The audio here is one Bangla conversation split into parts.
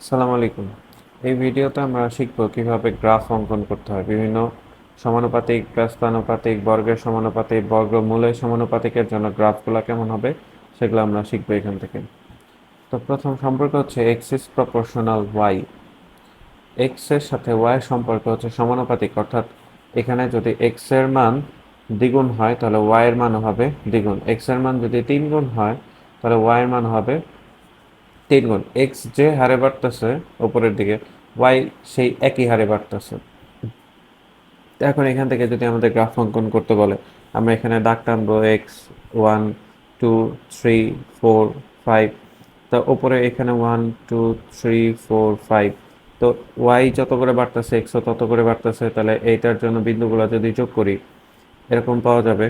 আসসালামু আলাইকুম। এই ভিডিওতে আমরা শিখব কীভাবে গ্রাফ অঙ্কন করতে হয়। বিভিন্ন সমানুপাতিক ব্যস্তানুপাতিক বর্গের সমানুপাতিক বর্গমূলের সমানুপাতিকের জন্য গ্রাফগুলো কেমন হবে সেগুলো আমরা শিখব এখান থেকে। তো প্রথম সম্পর্ক হচ্ছে এক্স ইস প্রপোর্শনাল ওয়াই এক্সের সাথে ওয়াই সম্পর্ক হচ্ছে সমানুপাতিক, অর্থাৎ এখানে যদি এক্সের মান দ্বিগুণ হয় তাহলে ওয়াই এর মান হবে দ্বিগুণ। এক্সের মান যদি তিন গুণ হয় তাহলে ওয়াই এর মান হবে তিন গুণ এক্স যে হারে বাড়তেছে ওপরের দিকে ওয়াই সেই একই হারে বাড়তেছে। এখন এখান থেকে যদি আমাদের গ্রাফ অঙ্কন করতে বলে, আমরা এখানে দাগ টানবো X one two three four five তো ওপরে এখানে one two three four five তো ওয়াই যত করে বাড়তেছে এক্সও তত করে বাড়তেছে, তাহলে এইটার জন্য বিন্দুগুলো যদি যোগ করি, এরকম পাওয়া যাবে।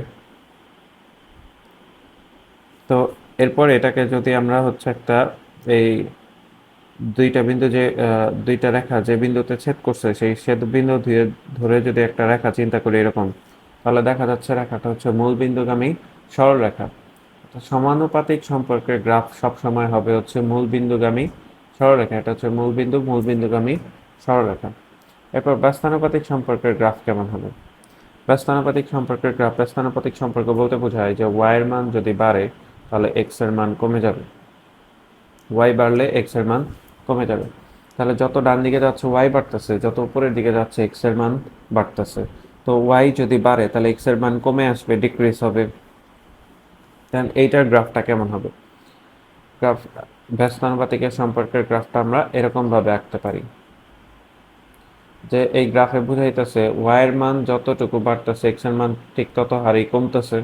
তো এরপর এটাকে যদি আমরা হচ্ছে একটা এই দুইটা বিন্দু যে দুইটা রেখা যে বিন্দুতে ছেদ করছে, সেই ছেদ বিন্দু ধুয়ে ধরে যদি একটা রেখা চিন্তা করি এরকম, তাহলে দেখা যাচ্ছে রেখাটা হচ্ছে মূল বিন্দুগামী সরল রেখা। সমানুপাতিক সম্পর্কের গ্রাফ সব সময় হবে হচ্ছে মূল বিন্দুগামী সরলরেখা এটা হচ্ছে মূল বিন্দু, মূল বিন্দুগামী সরলরেখা এরপর ব্যস্তানুপাতিক সম্পর্কের গ্রাফ কেমন হবে? ব্যস্তানুপাতিক সম্পর্কের গ্রাফ, ব্যস্তানুপাতিক সম্পর্ক বলতে বোঝায় যে ওয়াই এর মান যদি বাড়ে, তাহলে এক্সের মান কমে যাবে। ওয়াই বাড়লে এক্সের মান কমে যাবে। তাহলে যত ডান দিকে যাচ্ছে ওয়াই বাড়তেছে, যত উপরের দিকে যাচ্ছে এক্সের মান বাড়তেছে। তো ওয়াই যদি বাড়ে, তাহলে এক্সের মান কমে আসবে ডিক্রিজ হবে। দেন এইটার গ্রাফটা কেমন হবে? গ্রাফ, ব্যস্তানুপাতিকের সম্পর্কের গ্রাফটা আমরা এরকমভাবে আঁকতে পারি। যে এই গ্রাফে বুঝাইতেছে ওয়াই এর মান যতটুকু বাড়তেছে এক্সের মান ঠিক তত হারেই কমতেছে।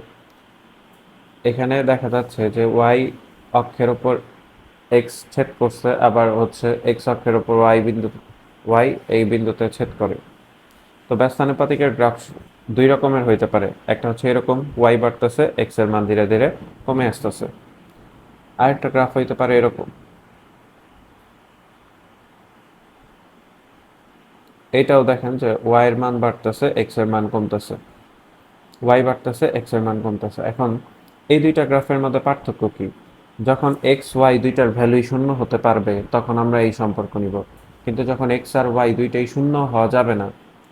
এখানে দেখা যাচ্ছে যে ওয়াই অক্ষের উপর এক্স ছেদ করছে, আবার হচ্ছে এক্স অক্ষের উপর ওয়াই বিন্দু ওয়াই এই বিন্দুতে ছেদ করে। তো ব্যস্তানুপাতিকের গ্রাফ দুই রকমের হইতে পারে। একটা হচ্ছে এরকম ওয়াই বাড়তেছে এক্সের মান ধীরে ধীরে কমে আসতেছে। আরেকটা গ্রাফ হইতে পারে এরকম। এটাও দেখেন যে ওয়াই এর মান বাড়তেছে এক্সের মান কমতেছে। ওয়াই বাড়তেছে এক্সের মান কমতেছে। এখন এই দুইটা গ্রাফের মধ্যে পার্থক্য কি? যখন এক্স ওয়াই দুইটার ভ্যালুই শূন্য হতে পারবে, তখন আমরা এই সম্পর্ক নিব। কিন্তু যখন এক্স আর ওয়াই দুইটাই শূন্য হওয়া যাবে না,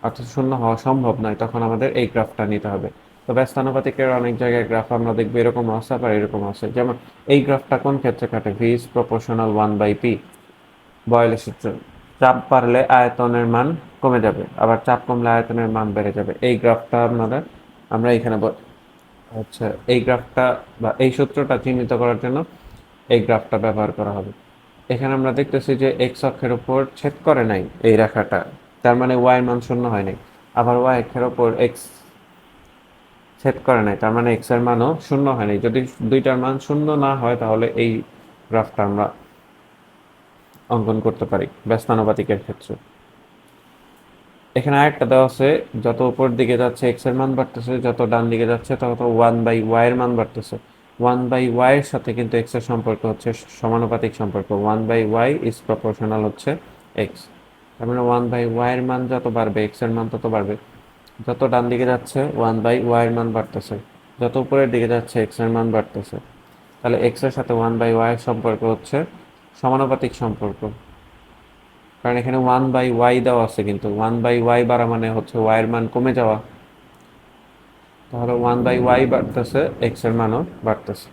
অর্থাৎ শূন্য হওয়া সম্ভব নয়, তখন আমাদের এই গ্রাফটা নিতে হবে। তো ব্যস্তানুপাতিকের অনেক জায়গায় গ্রাফ আমরা দেখব, এরকম আছে আবার এরকম আসে যেমন এই গ্রাফটা কোন ক্ষেত্রে কাটে? V is proportional one by P বয়েলের সূত্র, চাপ বাড়লে আয়তনের মান কমে যাবে, আবার চাপ কমলে আয়তনের মান বেড়ে যাবে। এই গ্রাফটা আপনারা, আমরা এখানে আচ্ছা এই গ্রাফটা বা এই সূত্রটা চিহ্নিত করার জন্য এই গ্রাফটা ব্যবহার করা হবে। এখানে আমরা দেখতেছি যে এক্স অক্ষের উপর ছেদ করে নাই এই রেখাটা। তার মানে ওয়াই মান শূন্য হয় নাই। আবার ওয়াই অক্ষের উপর এক্স ছেদ করে নাই। তার মানে এক্সের মানও শূন্য হয় নাই। যদি দুইটার মান শূন্য না হয়, তাহলে এই গ্রাফটা আমরা অঙ্কন করতে পারি ব্যস্তানুপাতিকের ক্ষেত্রে। এখানে আরেকটা দেওয়া আছে, যত উপর দিকে যাচ্ছে এক্সের মান বাড়তেছে, যত ডান দিকে যাচ্ছে, তত ওয়ান বাই ওয়াই এর মান বাড়তেছে। ওয়ান বাই ওয়াই এর সাথে কিন্তু এক্সের সম্পর্ক হচ্ছে সমানুপাতিক সম্পর্ক। One by Y is proportional হচ্ছে এক্স তার মানে ওয়ান বাই ওয়াই এর মান যত বাড়বে এক্সের মান তত বাড়বে। যত ডান দিকে যাচ্ছে ওয়ান বাই ওয়াই এর মান বাড়তেছে। যত উপরের দিকে যাচ্ছে এক্সের মান বাড়তেছে। তাহলে এক্সের সাথে ওয়ান বাই ওয়াই এর সম্পর্ক হচ্ছে সমানুপাতিক সম্পর্ক। কারণ এখানে ওয়ান বাই ওয়াই দেওয়া আছে কিন্তু ওয়ান বাই ওয়াই বাড়া মানে হচ্ছে ওয়াই এর মান কমে যাওয়া। তাহলে ওয়ান বাই ওয়াই বাড়তেছে এক্সের মানও বাড়তেছে।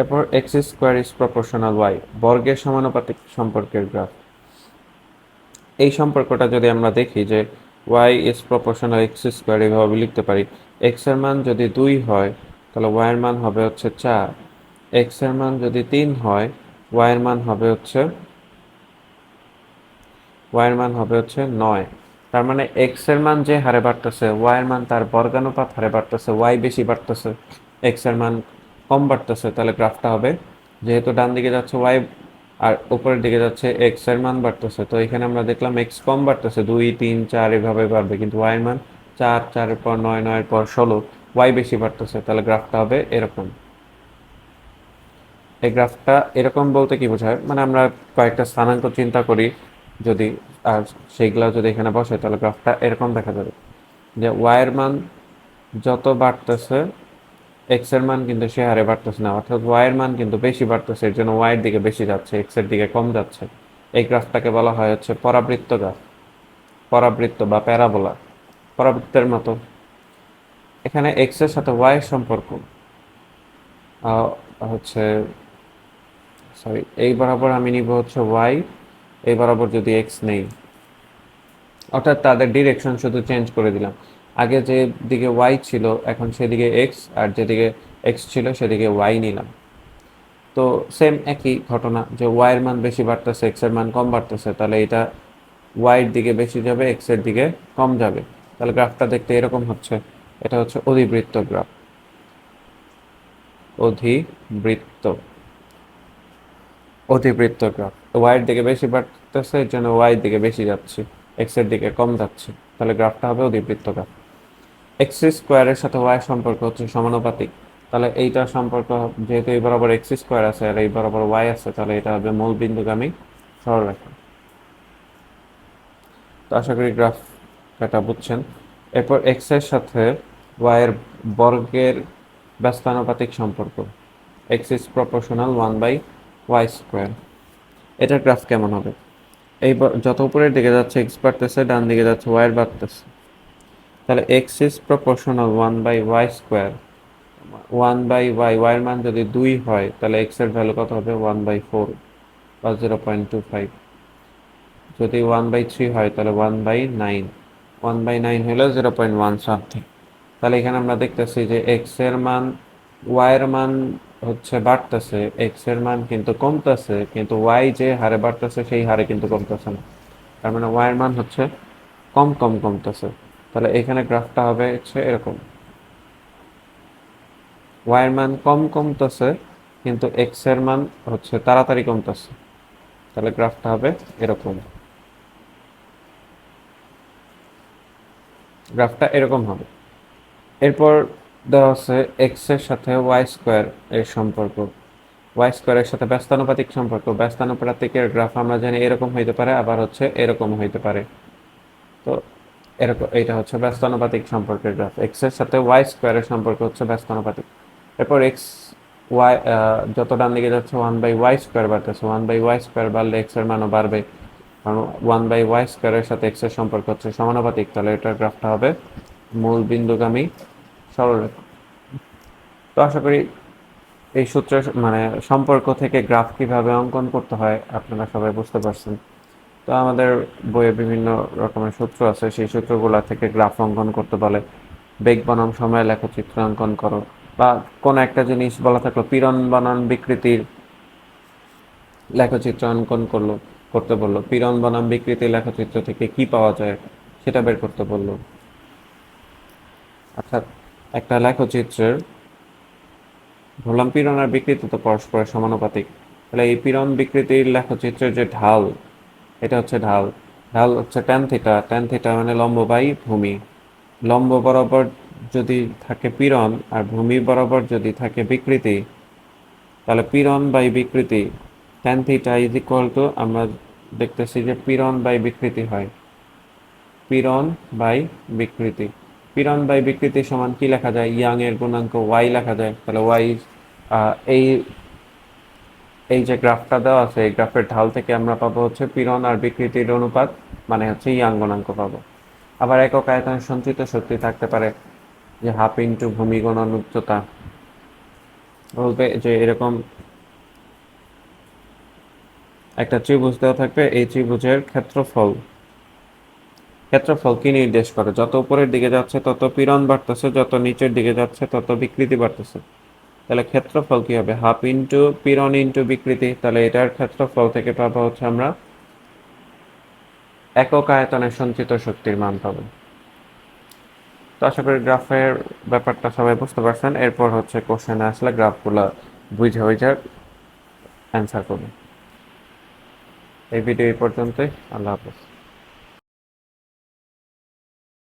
এরপর X square is proportional Y বর্গের সমানুপাতিক সম্পর্কের গ্রাফ এই সম্পর্কটা যদি আমরা দেখি যে Y is proportional X square এইভাবে লিখতে পারি এক্সের মান যদি দুই হয়, তাহলে ওয়াই এর মান হবে হচ্ছে চার। এক্সের মান যদি তিন হয় ওয়াই এর মান হবে হচ্ছে ওয়াই এর মান হবে হচ্ছে নয়। তার মানে এক্সের মান যে হারে বাড়তেছে ওয়াই এর মান তার বর্গানুপাত হারে বাড়তেছে ওয়াই বেশি বাড়তেছে এক্সের মান কম বাড়তেছে, তাহলে গ্রাফটা হবে যেহেতু ডান দিকে যাচ্ছে ওয়াই আর উপরের দিকে যাচ্ছে এক্সের মান বাড়তেছে, তো এখানে আমরা দেখলাম এক্স কম বাড়তেছে, দুই, তিন, চার এভাবে বাড়বে, কিন্তু ওয়াই এর মান চার, চারের পর নয়, নয়ের পর ষোলো ওয়াই বেশি বাড়তেছে, তাহলে গ্রাফটা হবে এরকম। এই গ্রাফটা এরকম বলতে কি বোঝায়? মানে আমরা কয়েকটা স্থানাঙ্ক চিন্তা করি যদি, আর সেইগুলো যদি এখানে বসে, তাহলে গ্রাফটা এরকম দেখা যাবে যে ওয়াই এর মান যত বাড়তেছে এক্সের মান কিন্তু সে হারে বাড়তেছে না। অর্থাৎ ওয়াই এর মান কিন্তু বেশি বাড়তেছে, এর জন্য ওয়াই এর দিকে বেশি যাচ্ছে এক্সের দিকে কম যাচ্ছে। এই গ্রাফটাকে বলা হয় হচ্ছে পরাবৃত্ত গ্রাফ, পরাবৃত্ত বা প্যারাবোলা, পরাবৃত্তের মতো। এখানে এক্সের সাথে ওয়াই এর সম্পর্ক হচ্ছে সরি এই বরাবর আমি নিব হচ্ছে ওয়াই এই বরাবর যদি এক্স নেই, অর্থাৎ তাদের ডিরেকশন শুধু চেঞ্জ করে দিলাম। আগে যে দিকে ওয়াই ছিল, এখন সেদিকে এক্স আর যেদিকে এক্স ছিল, সেদিকে ওয়াই নিলাম। তো সেম একই ঘটনা, যে ওয়াই এর মান বেশি বাড়তেছে এক্সের মান কম বাড়তেছে, তাহলে এটা ওয়াই এর দিকে বেশি যাবে এক্সের দিকে কম যাবে। তাহলে গ্রাফটা দেখতে এরকম হচ্ছে। এটা হচ্ছে অধিবৃত্ত গ্রাফ। অধিবৃত্ত। অধিবৃত্ত গ্রাফ ওয়াই এর দিকে বেশি বাড়তেছে এর জন্য ওয়াই এর দিকে বেশি যাচ্ছে। এক্সের দিকে কম যাচ্ছে। তাহলে গ্রাফটা হবে অধিবৃত্ত গ্রাফ এক্স স্কোয়ারের সাথে ওয়াই সম্পর্ক হচ্ছে সমানুপাতিক। তাহলে এইটার সম্পর্ক যেহেতু এই বরাবর এক্স স্কোয়ার আছে আর এই বরাবর ওয়াই আছে, তাহলে এটা হবে মূল বিন্দুগামী সরলরেখা। তো আশা করি গ্রাফ এটা বুঝছেন। এরপর এক্সের সাথে ওয়াই এর বর্গের ব্যস্তানুপাতিক সম্পর্ক। X is proportional one by Y square. এটার গ্রাফ কেমন হবে? এই যত উপরের দিকে যাচ্ছে এক্স বাড়তেছে, ডান দিকে যাচ্ছে ওয়াই এর বাড়তেছে। তাহলে X is proportional one by Y square one by Y ওয়াইয়ের মান যদি দুই হয়, তাহলে এক্সের ভ্যালু কত হবে? ওয়ান বাই ফোর বা জিরো পয়েন্ট টু ফাইভ যদি ওয়ান বাই থ্রি হয়, তাহলে one by nine one by nine হলে জিরো পয়েন্ট ওয়ান সামথিং তাহলে এখানে আমরা দেখতেছি যে এক্সের মান ওয়াই এর মান হচ্ছে বাড়তেছে এক্সের মান কিন্তু কমতেছে, কিন্তু ওয়াই যে হারে বাড়তেছে, সেই হারে কিন্তু কমতেছে না। তার মানে ওয়াই এর মান হচ্ছে কম কম, কমতেছে। তাহলে এখানে গ্রাফটা হবে হচ্ছে এরকম। ওয়াই এর মান কম, কমতেছে, কিন্তু এক্সের মান হচ্ছে তাড়াতাড়ি কমতেছে। তাহলে গ্রাফটা হবে এরকম। গ্রাফটা এরকম হবে। এরপর দেওয়া আছে এক্সের সাথে ওয়াই স্কোয়ার এর সম্পর্ক। ওয়াই স্কোয়ারের সাথে ব্যস্তানুপাতিক সম্পর্ক। ব্যস্তানুপাতিকের গ্রাফ আমরা জানি এরকম হইতে পারে, আবার হচ্ছে এরকম হইতে পারে। তো এরকম, এইটা হচ্ছে ব্যস্তানুপাতিক সম্পর্কের গ্রাফ এক্সের সাথে ওয়াই স্কোয়ারের সম্পর্ক হচ্ছে ব্যস্তানুপাতিক। এরপর এক্স ওয়াই যত ডান দিকে যাচ্ছে ওয়ান বাই ওয়াই স্কোয়ার বাড়তেছে। ওয়ান বাই ওয়াই স্কোয়ার বাড়লে এক্সের মানও বাড়বে। কারণ ওয়ান বাই ওয়াই স্কোয়ারের সাথে এক্সের সম্পর্ক হচ্ছে সমানুপাতিক। তাহলে এটার গ্রাফটা হবে মূল বিন্দুগামী সরলরেখা। তো আশা করি এই সূত্রের মানে সম্পর্ক থেকে গ্রাফ কীভাবে অঙ্কন করতে হয় আপনারা সবাই বুঝতে পারছেন। তো আমাদের বইয়ে বিভিন্ন রকমের সূত্র আছে, সেই সূত্রগুলা থেকে গ্রাফ অঙ্কন করতে বলে। বেগ বনাম সময় লেখচিত্র অঙ্কন করো বা কোন একটা জিনিস বলা থাকল, পীড়ন বনাম বিকৃতির লেখচিত্র অঙ্কন করল, করতে বলল। পীড়ন বনাম বিকৃতির লেখচিত্র থেকে কি পাওয়া যায় সেটা বের করতে বলল। অর্থাৎ একটা লেখচিত্রের ধরলাম পীড়ন আর বিকৃতি তো পরস্পরের সমানুপাতিক। তাহলে এই পীড়ন বিকৃতির লেখচিত্রের যে ঢাল, এটা হচ্ছে ঢাল। ঢাল হচ্ছে ট্যান থিটা ট্যান থিটা মানে লম্ব বাই ভূমি। লম্ব বরাবর যদি থাকে পীড়ন আর ভূমি বরাবর যদি থাকে বিকৃতি, তাহলে পীড়ন বাই বিকৃতি tan theta is equal to আমরা দেখতেছি যে পীড়ন বাই বিকৃতি হয়। পীড়ন বাই বিকৃতি। পীড়ন বাই বিকৃতি সমান কি লেখা যায়? ইয়াং এর গুণাঙ্ক ওয়াই লেখা যায়। তাহলে ওয়াই এই এই যে গ্রাফটা দেওয়া আছে, এই গ্রাফের ঢাল থেকে আমরা পাবো হচ্ছে পীড়ন আর বিকৃতির অনুপাত মানে হচ্ছে ইয়াং গুণাঙ্ক পাবো। আবার একক আয়তনের সঞ্চিত শক্তি থাকতে পারে, যে হাফ ইন্টু ভূমি গুণন উচ্চতা। বলবে যে এরকম একটা ত্রিভুজ দেওয়া থাকবে, এই ত্রিভুজের ক্ষেত্রফল। ক্ষেত্রফল কি নির্দেশ করে? যত উপরের দিকে যাচ্ছে, তত পীড়ন বাড়তেছে, যত নিচের দিকে যাচ্ছে, তত বিকৃতি বাড়তেছে। তাহলে ক্ষেত্রফল কি হবে? হাফ ইন্টু পীড়ন ইন্টু বিকৃতি। তাহলে এটার ক্ষেত্রফল থেকে পাবো হচ্ছে আমরা একক আয়তনের সঞ্চিত শক্তির মান পাবো। তো আশা করি গ্রাফের ব্যাপারটা সবাই বুঝতে পারছেন। এরপর হচ্ছে কোশ্চেন আসলে গ্রাফগুলো বুঝে বুঝে অ্যান্সার করবে। এই ভিডিও এই পর্যন্তই। আল্লাহ হাফেজ।